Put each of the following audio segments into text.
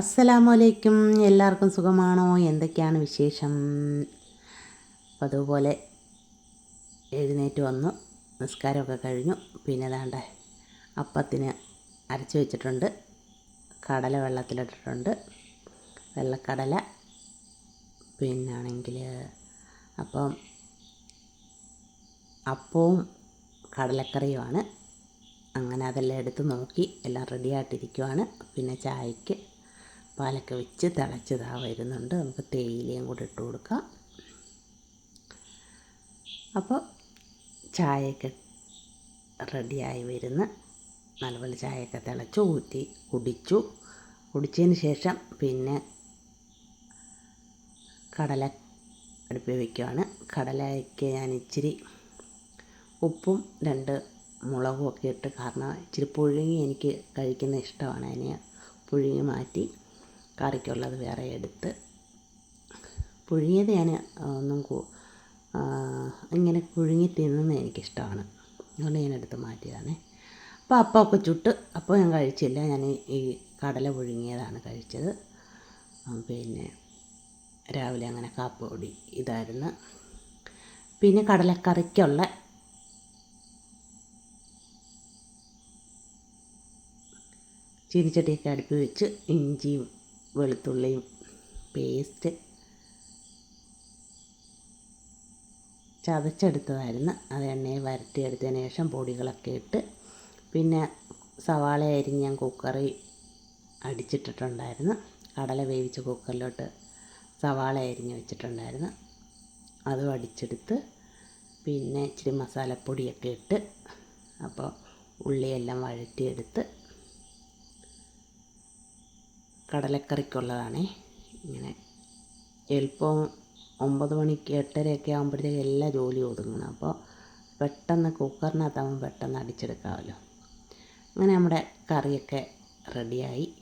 അസ്സലാമലൈക്കും. എല്ലാവർക്കും സുഖമാണോ? എന്തൊക്കെയാണ് വിശേഷം? അപ്പം അതുപോലെ എഴുന്നേറ്റ് വന്നു. നിസ്കാരമൊക്കെ കഴിഞ്ഞു. പിന്നെ ദാണ്ട അപ്പത്തിന് അരച്ച് വെച്ചിട്ടുണ്ട്. കടല വെള്ളത്തിലിട്ടിട്ടുണ്ട്. വെള്ളക്കടല. പിന്നാണെങ്കിൽ അപ്പം അപ്പവും കടലക്കറിയുമാണ്. അങ്ങനെ അതെല്ലാം എടുത്ത് നോക്കി. എല്ലാം റെഡിയായിട്ടിരിക്കുവാണ്. പിന്നെ ചായക്ക് പാലൊക്കെ വെച്ച് തിളച്ചതാ വരുന്നുണ്ട്. നമുക്ക് തേയിലയും കൂടെ ഇട്ട് കൊടുക്കാം. അപ്പോൾ ചായയൊക്കെ റെഡിയായി വരുന്ന നല്ലപോലെ ചായയൊക്കെ തിളച്ചു ഊറ്റി കുടിച്ചു. കുടിച്ചതിന് ശേഷം പിന്നെ കടല അടുപ്പിൽ വയ്ക്കുകയാണ് കടലയ്ക്ക് ഞാൻ ഇച്ചിരി ഉപ്പും രണ്ട് മുളകും ഒക്കെ ഇട്ട് കാരണം ഇച്ചിരി പുഴുങ്ങി എനിക്ക് കഴിക്കുന്ന ഇഷ്ടമാണ്. അതിനെ പുഴുങ്ങി മാറ്റി കറിക്കുള്ളത് വേറെ എടുത്ത് പുഴുങ്ങിയത് ഞാൻ ഒന്നും ഇങ്ങനെ പുഴുങ്ങി തിന്നുന്നത് എനിക്കിഷ്ടമാണ്. അതുകൊണ്ട് ഞാൻ എടുത്ത് മാറ്റിയതാണ്. അപ്പോൾ അപ്പമൊക്കെ ചുട്ട് അപ്പോൾ ഞാൻ കഴിച്ചില്ല. ഞാൻ ഈ കടല പുഴുങ്ങിയതാണ് കഴിച്ചത്. പിന്നെ രാവിലെ അങ്ങനെ കാപ്പി ഇതായിരുന്നു. പിന്നെ കടലക്കറിക്കുള്ള ചീനിച്ചട്ടിയൊക്കെ അടുപ്പി വെച്ച് ഇഞ്ചിയും വെളുത്തുള്ളിയും പേസ്റ്റ് ചതച്ചെടുത്തതായിരുന്നു. അത് എണ്ണയിൽ വരട്ടിയെടുത്തതിന് ശേഷം പൊടികളൊക്കെ ഇട്ട് പിന്നെ സവാള അരിഞ്ഞ് ഞാൻ കുക്കറിൽ അടിച്ചിട്ടിട്ടുണ്ടായിരുന്നു. കടല വേവിച്ച് കുക്കറിലോട്ട് സവാള അരിഞ്ഞ് വെച്ചിട്ടുണ്ടായിരുന്നു. അതും അടിച്ചെടുത്ത് പിന്നെ ഇച്ചിരി മസാലപ്പൊടിയൊക്കെ ഇട്ട് അപ്പോൾ ഉള്ളിയെല്ലാം വഴറ്റിയെടുത്ത് കടലക്കറിക്കുള്ളതാണേ. ഇങ്ങനെ എളുപ്പം ഒമ്പത് മണിക്ക് എട്ടരയൊക്കെ ആകുമ്പോഴത്തേക്ക് എല്ലാ ജോലിയും ഒതുങ്ങണം. അപ്പോൾ പെട്ടെന്ന് കുക്കറിനകത്താകുമ്പോൾ പെട്ടെന്ന് അടിച്ചെടുക്കാമല്ലോ. അങ്ങനെ നമ്മുടെ കറിയൊക്കെ റെഡിയായി.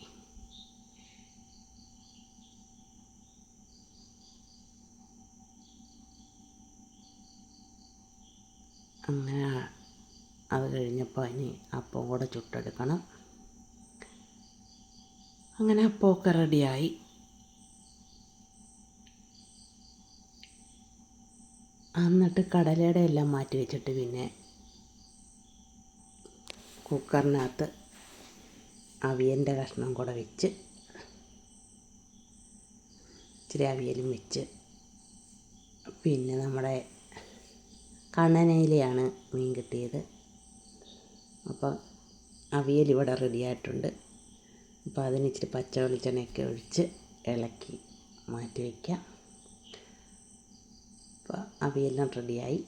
അങ്ങനെ അത് കഴിഞ്ഞപ്പോൾ ഇനി അപ്പം കൂടെ ചുട്ടെടുക്കണം. അങ്ങനെ അപ്പമൊക്കെ റെഡിയായി. എന്നിട്ട് കടലയുടെ എല്ലാം മാറ്റി വെച്ചിട്ട് പിന്നെ കുക്കറിനകത്ത് അവിയലിന്റെ കഷ്ണം കൂടെ വെച്ച് ഇച്ചിരി അവിയലും വെച്ച് പിന്നെ നമ്മുടെ കണ്ണനയിലെയാണ് മീൻ കിട്ടിയത്. അപ്പം അവിയൽ ഇവിടെ റെഡിയായിട്ടുണ്ട്. അപ്പോൾ അതിന് ഇച്ചിരി പച്ച വെളിച്ചെണ്ണയൊക്കെ ഒഴിച്ച് ഇളക്കി മാറ്റി വയ്ക്കാം അപ്പോൾ അവിയെല്ലാം റെഡിയായി.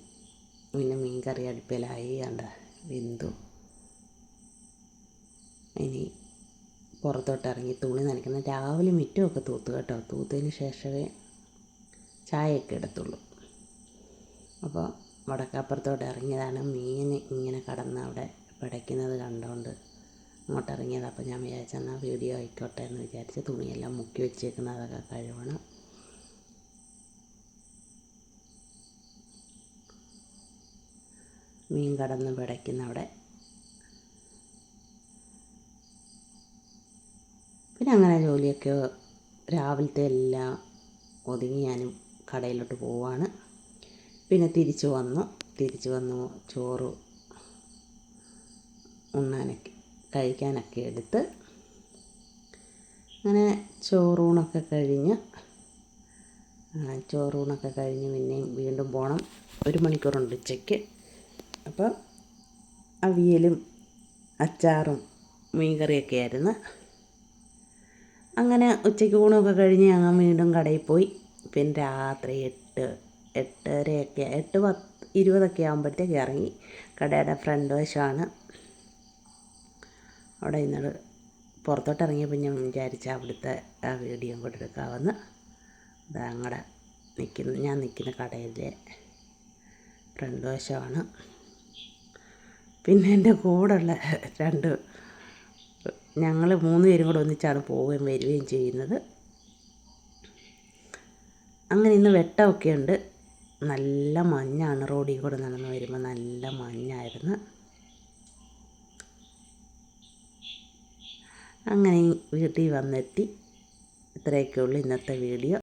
പിന്നെ മീൻ കറി അടുപ്പിലായി. കണ്ട വെന്തു. ഇനി പുറത്തോട്ട് ഇറങ്ങി തുണി നനയ്ക്കുന്ന രാവിലെ മിറ്റുമൊക്കെ തൂത്ത് കേട്ടോ. തൂത്തതിന് ശേഷമേ ചായയൊക്കെ എടുത്തുള്ളൂ. അപ്പോൾ വടക്കപ്പുറത്തോട്ട് ഇറങ്ങിയതാണ് മീൻ ഇങ്ങനെ കടന്ന് അവിടെ പിടയ്ക്കുന്നത് കണ്ടുകൊണ്ട് അങ്ങോട്ട് ഇറങ്ങിയത് അപ്പോൾ ഞാൻ വിചാരിച്ചു എന്നാൽ വീഡിയോ ആയിക്കോട്ടെ എന്ന് വിചാരിച്ച് തുണിയെല്ലാം മുക്കി വെച്ചേക്കുന്നതൊക്കെ കഴുകണം മീൻ കടന്ന് പിടയ്ക്കുന്ന അവിടെ. പിന്നെ അങ്ങനെ ജോലിയൊക്കെ രാവിലത്തെ എല്ലാം ഒതുങ്ങി ഞാനും കടയിലോട്ട് പോവാണ്. പിന്നെ തിരിച്ചു വന്നു. തിരിച്ചു വന്നു ചോറ് ഉണ്ണാനൊക്കെ. കഴിക്കാനൊക്കെ എടുത്ത് അങ്ങനെ ചോറൂണൊക്കെ കഴിഞ്ഞ് ചോറൂണൊക്കെ കഴിഞ്ഞ് പിന്നെയും വീണ്ടും പോകണം ഒരു മണിക്കൂറുണ്ട് ഉച്ചയ്ക്ക്. അപ്പം അവിയലും അച്ചാറും മീൻകറിയൊക്കെ ആയിരുന്നു. അങ്ങനെ ഉച്ചയ്ക്ക് ഊണൊക്കെ കഴിഞ്ഞ് ഞങ്ങൾ വീണ്ടും കടയിൽ പോയി. പിന്നെ രാത്രി എട്ട് എട്ടരയൊക്കെ എട്ട് പത്ത് ഇരുപതൊക്കെ ആകുമ്പോഴത്തേക്ക് ഇറങ്ങി. കടയുടെ ഫ്രണ്ട് വശമാണ്. അവിടെ ഇന്നത് പുറത്തോട്ട് ഇറങ്ങിയപ്പോൾ ഞാൻ വിചാരിച്ച അവിടുത്തെ ആ വീഡിയോ കൂടെ എടുക്കാമെന്ന്. അത് അങ്ങടെ നിൽക്കുന്ന ഞാൻ നിൽക്കുന്ന കടയിലെ ഫ്രണ്ട് വശമാണ് പിന്നെ എന്റെ കൂടെയുള്ള രണ്ട് ഞങ്ങൾ മൂന്ന് പേരും കൂടെ ഒന്നിച്ചാണ് പോവുകയും വരികയും ചെയ്യുന്നത്. അങ്ങനെ ഇന്ന് വെട്ടമൊക്കെ ഉണ്ട് നല്ല മഞ്ഞാണ് റോഡിൽ കൂടെ നടന്ന് വരുമ്പോൾ നല്ല മഞ്ഞായിരുന്നു. അങ്ങനെ വീട്ടിൽ വന്നെത്തി. ഇത്രയൊക്കെയുള്ളൂ ഇന്നത്തെ വീഡിയോ.